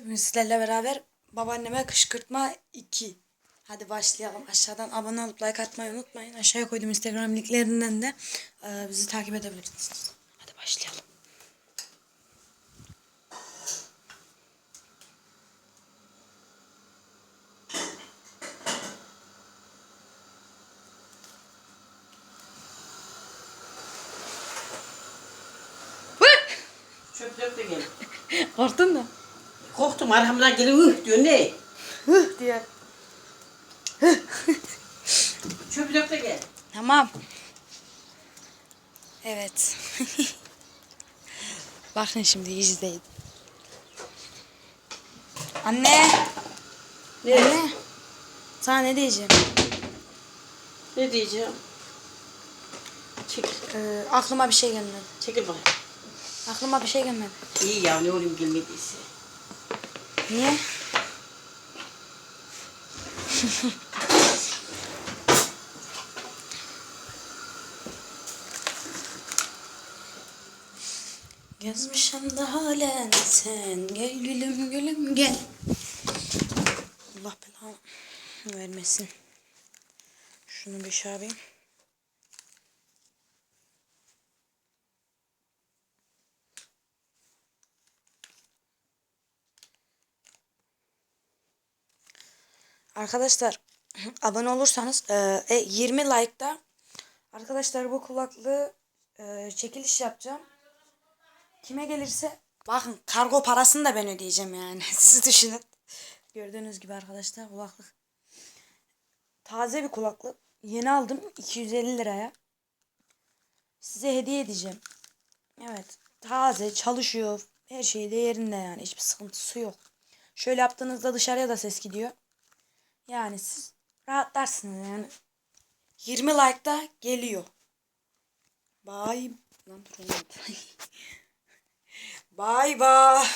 Bugün sizlerle beraber babaanneme kışkırtma 2. Hadi başlayalım. Aşağıdan abone olup like atmayı unutmayın. Aşağıya koydum Instagram linklerinden de e, bizi takip edebilirsiniz. Hadi başlayalım. Çöp dök de gel. Korktun mu? Korktum arkamdan gelip üh diyor ne? Hıh diye. Çöp dök de gel. Tamam. Evet. Bakın şimdi izleyin. Anne. Ne? Anne. Sana ne diyeceğim? Ne diyeceğim? Çekil. Ee, aklıma bir şey gelmedi. Çekil bak. Aklıma bir şey gelmedi. İyi ya ne olayım gelmediyse. Niye? Gezmişim de halen sen gel gülüm gülüm gel. Allah belanı vermesin. Şunu bir şey yapayım. Arkadaşlar abone olursanız e, e, 20 like'da arkadaşlar bu kulaklığı e, çekiliş yapacağım. Kime gelirse bakın kargo parasını da ben ödeyeceğim yani. Siz düşünün. Gördüğünüz gibi arkadaşlar kulaklık. Taze bir kulaklık. Yeni aldım 250 liraya. Size hediye edeceğim. Evet. Taze çalışıyor. Her şey de yerinde yani. Hiçbir sıkıntısı yok. Şöyle yaptığınızda dışarıya da ses gidiyor. Yani siz rahatlarsınız yani. 20 like'da geliyor. Bye. Lan. Bye bye.